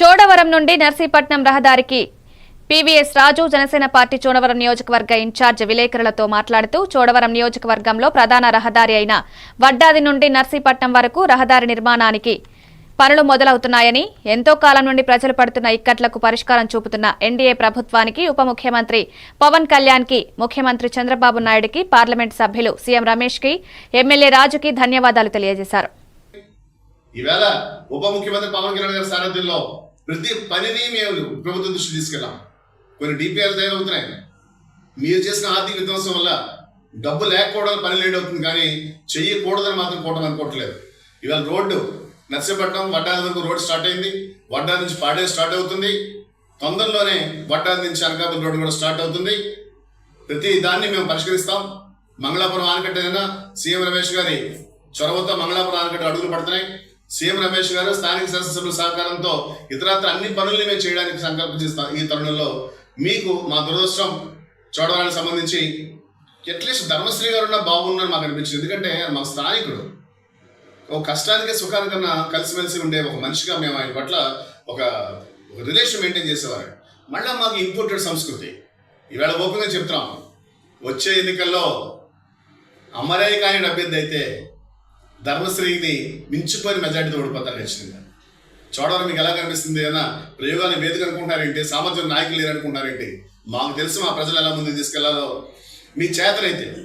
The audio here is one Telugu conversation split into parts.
చోడవరం నుండి నర్సీపట్నం రహదారికి పీవీఎస్ రాజు జనసేన పార్టీ చోడవరం నియోజకవర్గ ఇన్ఛార్జ్ విలేకరులతో మాట్లాడుతూ చోడవరం నియోజకవర్గంలో ప్రధాన రహదారి అయిన వడ్డాది నుండి నర్సీపట్నం వరకు రహదారి నిర్మాణానికి పనులు మొదలవుతున్నాయని ఎంతో కాలం నుండి ప్రజలు పడుతున్న ఇక్కట్లకు పరిష్కారం చూపుతున్న ఎన్డీఏ ప్రభుత్వానికి ఉప ముఖ్యమంత్రి పవన్ కళ్యాణ్కి ముఖ్యమంత్రి చంద్రబాబు నాయుడుకి పార్లమెంట్ సభ్యులు సీఎం రమేష్కి ఎమ్మెల్యే రాజుకి ధన్యవాదాలు తెలియజేశారు. ఈవేళ ఉప ముఖ్యమంత్రి పవన్ కళ్యాణ్ గారి సారథ్యంలో ప్రతి పనిని మేము ప్రభుత్వం దృష్టి తీసుకెళ్ళాం. కొన్ని డిపిఆర్ తయారవుతున్నాయి. మీరు చేసిన ఆర్థిక విధ్వంసం వల్ల డబ్బు లేకపోవడం పని లేడవుతుంది అవుతుంది కానీ చెయ్యకూడదని మాత్రం కూటమి అనుకోవట్లేదు. ఇవాళ రోడ్డు నర్సీపట్నం వడ్డాది వరకు రోడ్ స్టార్ట్ అయింది. వడ్డాది నుంచి పాడే స్టార్ట్ అవుతుంది. తొందరలోనే వడ్డాది నుంచి అనకాపల్లి రోడ్డు కూడా స్టార్ట్ అవుతుంది. ప్రతి దాన్ని మేము పరిష్కరిస్తాం. మంగళాపురం ఆనకట్టైనా సీఎం రమేష్ గారి చొరవతో మంగళాపురం ఆనకట్ట అడుగులు పడుతున్నాయి. సీఎం రమేష్ గారు స్థానిక శాసనసభ్యుల సహకారంతో ఇతరత్ర అన్ని పనుల్ని మేము చేయడానికి సంకల్పించిస్తాం ఈ తరుణంలో. మీకు మా దురదృష్టం చూడడానికి సంబంధించి అట్లీస్ట్ ధర్మశ్రీ గారు ఉన్న బాగున్నారు మాకు అనిపించింది. ఎందుకంటే మా స్థానికుడు. ఒక కష్టానికి సుఖానికన్నా కలిసిమెలిసి ఉండే ఒక మనిషిగా మేము ఆయన పట్ల ఒక ఒక రిలేషన్ మెయింటైన్ చేసేవారు. మళ్ళీ మాకు ఇంపోర్టెడ్ సంస్కృతి. ఈవేళ ఓపెన్గా చెప్తున్నాం. వచ్చే ఎన్నికల్లో అమరే కానీ అభ్యర్థి అయితే ధర్మశ్రీని మించిపోయిన మెజార్టీతో ఓడిపోతారు ఖచ్చితంగా. చూడడం మీకు ఎలా కనిపిస్తుంది ఏదైనా ప్రయోగాన్ని వేదిక అనుకుంటారేంటి సామర్థ్యం నాయకులు లేరు అనుకుంటారేంటి మాకు తెలుసు మా ప్రజలు ఎలా ముందుకు తీసుకెళ్ళాలో. మీ చేతనైతే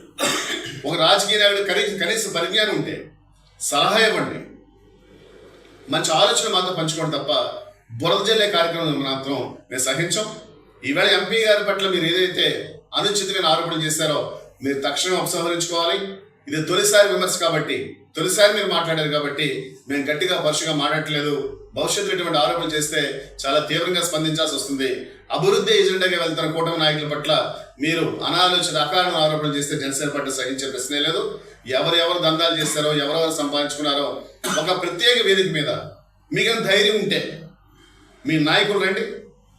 ఒక రాజకీయ నాయకుడు కనీస కనీస పరిజ్ఞానం ఉంటే సలహా ఇవ్వండి. మంచి ఆలోచన మాత్రం పంచుకోండి తప్ప బురద జల్లే కార్యక్రమం మాత్రం మేము సహించాం. ఈవేళ ఎంపీ గారి పట్ల మీరు ఏదైతే అనుచితమైన ఆరోపణలు చేశారో మీరు తక్షణం ఉపసంహరించుకోవాలి. ఇది తొలిసారి విమర్శ కాబట్టి తొలిసారి మీరు మాట్లాడారు కాబట్టి మేము గట్టిగా పరుషగా మాట్లాడట్లేదు. భవిష్యత్తులో ఇటువంటి ఆరోపణలు చేస్తే చాలా తీవ్రంగా స్పందించాల్సి వస్తుంది. అభివృద్ధి ఎజెండాగా వెళ్తున్న కూటమి నాయకుల పట్ల మీరు అనాలోచిత అకారణ ఆరోపణలు చేస్తే జనసేన పట్ల సహించే ప్రశ్నే లేదు. ఎవరెవరు దందాలు చేస్తారో ఎవరెవరు సంపాదించుకున్నారో ఒక ప్రత్యేక వేదిక మీద మీకు ధైర్యం ఉంటే మీ నాయకులు రండి.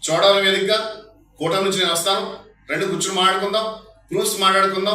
చూడాలి వేదికగా కూటమి నుంచి నేను వస్తాను. రెండు కూర్చొని మాట్లాడుకుందాం. ప్రూఫ్స్ మాట్లాడుకుందాం.